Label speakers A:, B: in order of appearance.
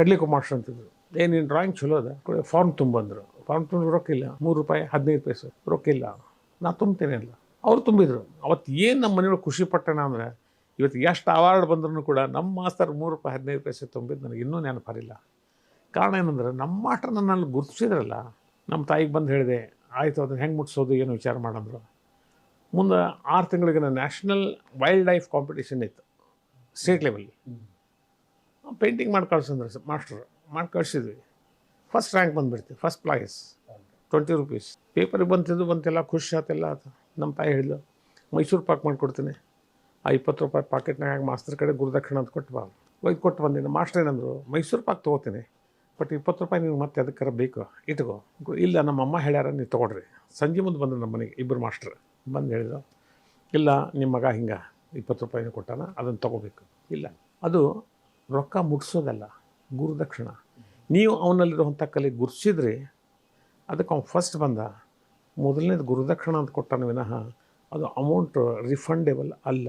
A: ಕಡ್ಲಿಕ್ಕೆ ಕುಮಾರ್ಸ್ ಅಂತಿದ್ರು. ಏನು ನಿನ್ನ ಡ್ರಾಯಿಂಗ್ ಚಲೋ ಅದ. ಫಾರ್ಮ್ ತುಂಬಂದ್ರು ಫಾರ್ಮ್ ತುಂಬ ರೊಕ್ಕಿಲ್ಲ ಮೂರು ರೂಪಾಯಿ, ಹದಿನೈದು ಪೈಸೆ ರೊಕ್ಕಿಲ್ಲ ನಾ ತುಂಬ್ತೇನೆ ಅಲ್ಲ ಅವ್ರು ತುಂಬಿದ್ರು. ಅವತ್ತು ಏನು ನಮ್ಮ ಮನೆಯೊಳಗೆ ಖುಷಿ ಪಟ್ಟಣ ಅಂದರೆ, ಇವತ್ತು ಎಷ್ಟು ಅವಾರ್ಡ್ ಬಂದ್ರೂ ಕೂಡ ನಮ್ಮ ಮಾಸ್ತರ್ ಮೂರು ರೂಪಾಯಿ, ಹದಿನೈದು ಪೈಸೆ ತುಂಬಿದ್ದು ನನಗೆ ಇನ್ನೂ ನೆನಪರಿಲ್ಲ. ಕಾರಣ ಏನಂದ್ರೆ ನಮ್ಮ ಮಾಸ್ಟರ್ ನನ್ನಲ್ಲಿ ಗುರುತಿಸಿದ್ರಲ್ಲ ನಮ್ಮ ತಾಯಿಗೆ ಬಂದು ಹೇಳಿದೆ, ಆಯಿತು, ಅದನ್ನು ಹೆಂಗೆ ಮುಟ್ಸೋದು, ಏನು ವಿಚಾರ ಮಾಡಂದ್ರು? ಮುಂದೆ ಆರು ತಿಂಗಳಿಗೆ ನ್ಯಾಷನಲ್ ವೈಲ್ಡ್ ಲೈಫ್ ಕಾಂಪಿಟೇಷನ್ ಇತ್ತು ಸ್ಟೇಟ್ ಲೆವೆಲ್ಲಿ ಪೇಂಟಿಂಗ್ ಮಾಡಿ ಕಳ್ಸಂದ್ರೆ ಮಾಸ್ಟ್ರು. ಮಾಡಿ ಕಳಿಸಿದ್ವಿ. ಫಸ್ಟ್ ರ್ಯಾಂಕ್ ಬಂದುಬಿಡ್ತೀವಿ ಫಸ್ಟ್ ಪ್ರೈಸ್ ಟ್ವೆಂಟಿ ರುಪೀಸ್ ಪೇಪರಿಗೆ ಬಂತಿದ್ದು ಬಂತೆಲ್ಲ ಖುಷಿ ಆತೆಲ್ಲ ಆತು. ನಮ್ಮ ತಾಯಿ ಹೇಳಿದ್ಲು, ಮೈಸೂರು ಪಾಕ್ ಮಾಡಿಕೊಡ್ತೀನಿ ಆ ಇಪ್ಪತ್ತು ರೂಪಾಯಿ ಪಾಕೆಟ್ನಾಗ ಮಾಸ್ತರ್ ಕಡೆ ಗುರುದಕ್ಷಿಣ ಅಂತ ಕೊಟ್ಟು ಬಾ. ಒಯ್ದು ಕೊಟ್ಟು ಬಂದಿನಿ ಮಾಸ್ಟರ್ ಏನಂದ್ರು, ಮೈಸೂರು ಪಾಕ್ ತೊಗೋತೀನಿ ಬಟ್ ಇಪ್ಪತ್ತು ರೂಪಾಯಿ ನೀವು ಮತ್ತೆ ಅದಕ್ಕಾರ ಬೇಕು. ಇಟ್ಕೋ. ಇಲ್ಲ, ನಮ್ಮ ಅಮ್ಮ ಹೇಳ್ಯಾರ ನೀವು ತೊಗೊಡ್ರಿ ಸಂಜೆ ಮುಂದೆ ಬಂದರು ನಮ್ಮ ಮನೆಗೆ ಇಬ್ಬರು ಮಾಸ್ಟ್ರ್. ಬಂದು ಹೇಳಿದ್ರು, ಇಲ್ಲ ನಿಮ್ಮ ಮಗ ಹಿಂಗೆ, ಇಪ್ಪತ್ತು ರೂಪಾಯಿನೂ ಕೊಟ್ಟಾನ, ಅದನ್ನು ತೊಗೋಬೇಕು. ಇಲ್ಲ. ಅದು ರೊಕ್ಕ ಮುಟ್ಸೋದಲ್ಲ ಗುರುದಕ್ಷಿಣ ನೀವು ಅವನಲ್ಲಿರುವಂಥ ಕಲೆ ಗುರ್ಸಿದ್ರೆ ಅದಕ್ಕೆ ಅವ್ನು ಫಸ್ಟ್ ಬಂದ. ಮೊದಲನೇದು ಗುರುದಕ್ಷಿಣ ಅಂತ ಕೊಟ್ಟಾನ ವಿನಃ ಅದು ಅಮೌಂಟ್ ರಿಫಂಡೇಬಲ್ ಅಲ್ಲ.